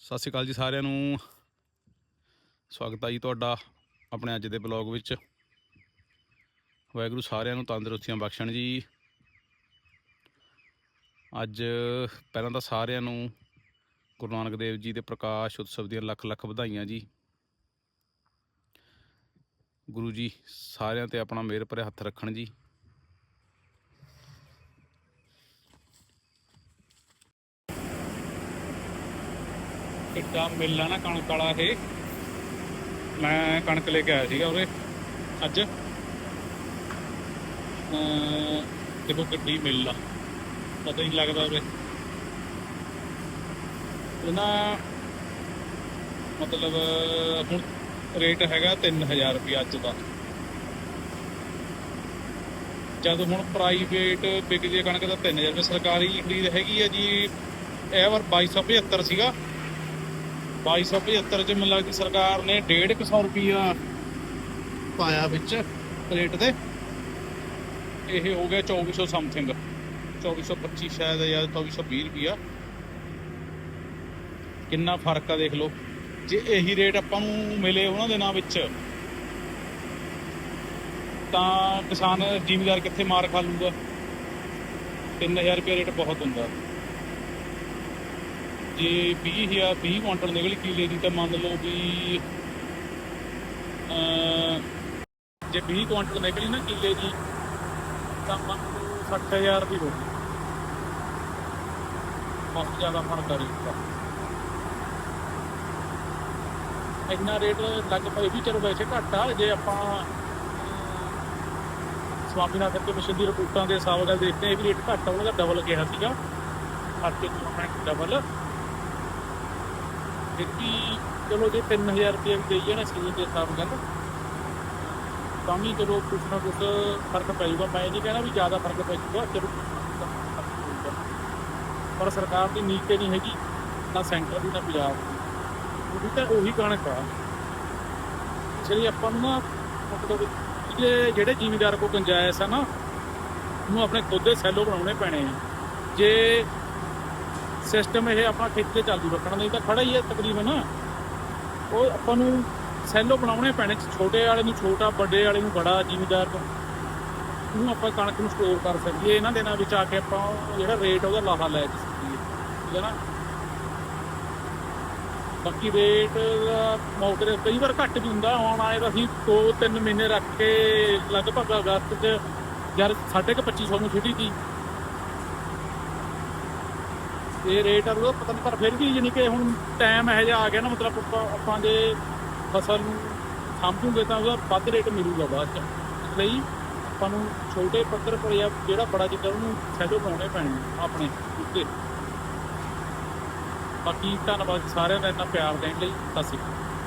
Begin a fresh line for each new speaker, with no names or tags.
ਸਤਿ ਸ਼੍ਰੀ ਅਕਾਲ ਜੀ ਸਾਰਿਆਂ ਨੂੰ। ਸਵਾਗਤ ਹੈ ਜੀ ਤੁਹਾਡਾ ਆਪਣੇ ਅੱਜ ਦੇ ਬਲੌਗ ਵਿੱਚ। ਵਾਹਿਗੁਰੂ ਸਾਰਿਆਂ ਨੂੰ ਤੰਦਰੁਸਤੀਆਂ ਬਖਸ਼ਣ ਜੀ। ਅੱਜ ਪਹਿਲਾਂ ਤਾਂ ਸਾਰਿਆਂ ਨੂੰ ਗੁਰੂ ਨਾਨਕ ਦੇਵ ਜੀ ਦੇ ਪ੍ਰਕਾਸ਼ ਉਤਸਵ ਦੀਆਂ ਲੱਖ ਲੱਖ ਵਧਾਈਆਂ ਜੀ। ਗੁਰੂ ਜੀ ਸਾਰਿਆਂ ਤੇ ਆਪਣਾ ਮਿਹਰ ਭਰੇ ਹੱਥ ਰੱਖਣ ਜੀ। ਕਿੱਡਾ ਮਿਲ ਆ ਨਾ ਕਣਕ ਵਾਲਾ ਇਹ। ਮੈਂ ਕਣਕ ਲੈ ਕੇ ਆਇਆ ਸੀਗਾ ਉਰੇ ਅੱਜ। ਦੇਖੋ ਕਿੱਡੀ ਮਿਲ। ਆ ਪਤਾ ਨਹੀਂ ਲੱਗਦਾ ਉਰੇ। ਇਹਦਾ ਮਤਲਬ ਹੁਣ ਰੇਟ ਹੈਗਾ 3000 ਰੁਪਏ ਅੱਜ ਦਾ। ਜਦ ਹੁਣ ਪ੍ਰਾਈਵੇਟ ਵਿਕਦੀ ਹੈ ਕਣਕ ਦਾ 3000 ਰੁਪਏ ਸਰਕਾਰੀ ਖਰੀਦ ਹੈਗੀ ਆ ਜੀ, ਇਹ ਵਾਰ 2275 ਸੀਗਾ। 2275 ਚ ਮੈਨੂੰ ਲੱਗਦੀ ਸਰਕਾਰ ਨੇ 150 ਰੁਪਿਆ ਪਾਇਆ ਵਿੱਚ ਪਲੇਟ ਦੇ ਇਹ ਹੋ ਗਿਆ 2400 ਸਮਥਿੰਗ 2425 ਸ਼ਾਇਦ ਜਾਂ 2420 ਰੁਪਿਆ ਕਿੰਨਾ ਫ਼ਰਕ ਆ ਦੇਖ ਲਓ। ਜੇ ਇਹੀ ਰੇਟ ਆਪਾਂ ਨੂੰ ਮਿਲੇ ਉਹਨਾਂ ਦਿਨਾਂ ਵਿੱਚ, ਤਾਂ ਕਿਸਾਨ ਜ਼ਿਮੀਦਾਰ ਕਿੱਥੇ ਮਾਰ ਖਾ ਲੂਗਾ? 3000 ਰੁਪਏ ਰੇਟ ਬਹੁਤ ਹੁੰਦਾ। ਜੇ 20000 20 ਕੁਇੰਟਲ ਨਿਕਲੀ ਕਿਲੇ ਦੀ ਤਾਂ ਮੰਨ ਲਓ ਵੀ ਅਮ, ਜੇ 20 ਕੁਇੰਟਲ ਨਿਕਲੀ ਨਾ ਕਿਲੇ ਦੀ ਤਾਂ ਮੰਨ ਲਓ 60000 ਦੀ ਹੋਊਗੀ। ਬਹੁਤ ਜ਼ਿਆਦਾ ਫ਼ਰਕ ਆ ਰੇਟ ਇੰਨਾ ਰੇਟ ਲਗਭਗ ਇਹ ਵੀ ਚਲੋ ਵੈਸੇ ਘੱਟ ਆ। ਜੇ ਆਪਾਂ ਸਵਾਮੀਨਾਥਨ ਦੇ ਮਿਸ਼ਨ ਦੀ ਰਿਪੋਰਟਾਂ ਦੇ ਹਿਸਾਬ ਨਾਲ ਦੇਖਦੇ ਹਾਂ ਇਹ ਵੀ ਰੇਟ ਘੱਟ ਆ ਉਹਨਾਂ ਦਾ ਡਬਲ ਕਿਹਾ ਸੀਗਾ। ਖਰਚੇ ਤੋਂ ਡਬਲ ਫਿਰ ਵੀ ਚਲੋ ਜੇ 3000 ਰੁਪਏ ਵੀ ਦੇਈਏ ਨਾ ਸੀਜ਼ਨ ਦੇ ਹਿਸਾਬ ਨਾਲ, ਤਾਂ ਵੀ ਚਲੋ ਕੁਛ ਨਾ ਕੁਛ ਫ਼ਰਕ ਪੈ ਜਾਊਗਾ। ਮੈਂ ਨਹੀਂ ਕਹਿਣਾ ਵੀ ਜ਼ਿਆਦਾ ਫ਼ਰਕ ਪੈ ਜਾਊਗਾ, ਚਲੋ ਪਰ ਸਰਕਾਰ ਦੀ ਨੀਤੀ ਨਹੀਂ ਹੈਗੀ, ਨਾ ਸੈਂਟਰ ਦੀ, ਨਾ ਪੰਜਾਬ ਦੀ। ਉਹਦੀ ਤਾਂ ਉਹੀ ਕਣਕ ਆ। ਇਸ ਆਪਾਂ ਨੂੰ ਨਾ ਮਤਲਬ ਜਿਹੜੇ ਜਿਹੜੇ ਜ਼ਿਮੀਦਾਰ ਕੋ ਗੁੰਜਾਇਸ਼ ਆ ਨਾ, ਉਹਨੂੰ ਆਪਣੇ ਖੁਦ ਦੇ ਸੈਲੋ ਬਣਾਉਣੇ ਪੈਣੇ ਆ। ਜੇ ਸਿਸਟਮ ਇਹ ਆਪਾਂ ਖੇਤ ਚਾਲੂ ਰੱਖਣਾ, ਨਹੀਂ ਤਾਂ ਖੜਾ ਹੀ ਹੈ ਤਕਰੀਬਨ। ਉਹ ਆਪਾਂ ਨੂੰ ਸੈਲੋ ਬਣਾਉਣੇ ਪੈਣੇ, ਛੋਟੇ ਵਾਲੇ ਨੂੰ ਛੋਟਾ, ਵੱਡੇ ਵਾਲੇ ਨੂੰ ਬੜਾ, ਜ਼ਿਮੀਦਾਰ ਨੂੰ ਆਪਾਂ ਕਣਕ ਨੂੰ ਸਟੋਰ ਕਰ ਸਕੀਏ, ਇਹਨਾਂ ਦਿਨਾਂ ਵਿੱਚ ਆ ਕੇ ਆਪਾਂ ਜਿਹੜਾ ਰੇਟ ਉਹਦਾ ਲਾਹਾ ਲੈ ਸਕੀਏ। ਠੀਕ ਹੈ ਨਾ? ਬਾਕੀ ਰੇਟ ਮੌਕੇ ਤੇ ਕਈ ਵਾਰ ਘੱਟ ਵੀ ਹੁੰਦਾ, ਹੁਣ ਆਏ ਤਾਂ ਅਸੀਂ 2-3 ਮਹੀਨੇ ਰੱਖ ਕੇ, ਲਗਭਗ ਅਗਸਤ 'ਚ ਯਾਰ ਸਾਢੇ ਕੁ 2500 ਨੂੰ ਛਿੱਟੀ ਸੀ ਇਹ ਰੇਟ ਆ ਉਹਦਾ ਪਤਾ ਨਹੀਂ ਪਰ ਫਿਰ ਵੀ ਯਾਨੀ ਕਿ ਹੁਣ ਟਾਈਮ ਇਹੋ ਜਿਹਾ ਆ ਗਿਆ ਨਾ, ਮਤਲਬ ਆਪਾਂ ਆਪਾਂ ਜੇ ਫਸਲ ਨੂੰ ਸਾਂਭੂਗੇ ਤਾਂ ਉਹਦਾ ਵੱਧ ਰੇਟ ਮਿਲੂਗਾ ਬਾਅਦ ਚ। ਇਸ ਲਈ ਆਪਾਂ ਨੂੰ ਛੋਟੇ ਪੱਧਰ ਪਰ ਜਾਂ ਜਿਹੜਾ ਬੜਾ ਜਿੱਦਾਂ ਉਹਨੂੰ ਸੈਲੋ ਪਾਉਣੇ ਪੈਣੇ ਆਪਣੇ ਉੱਤੇ। ਬਾਕੀ ਧੰਨਵਾਦ ਸਾਰਿਆਂ ਦਾ ਇੰਨਾ ਪਿਆਰ ਦੇਣ ਲਈ। ਸਤਿ ਸ਼੍ਰੀ ਅਕਾਲ।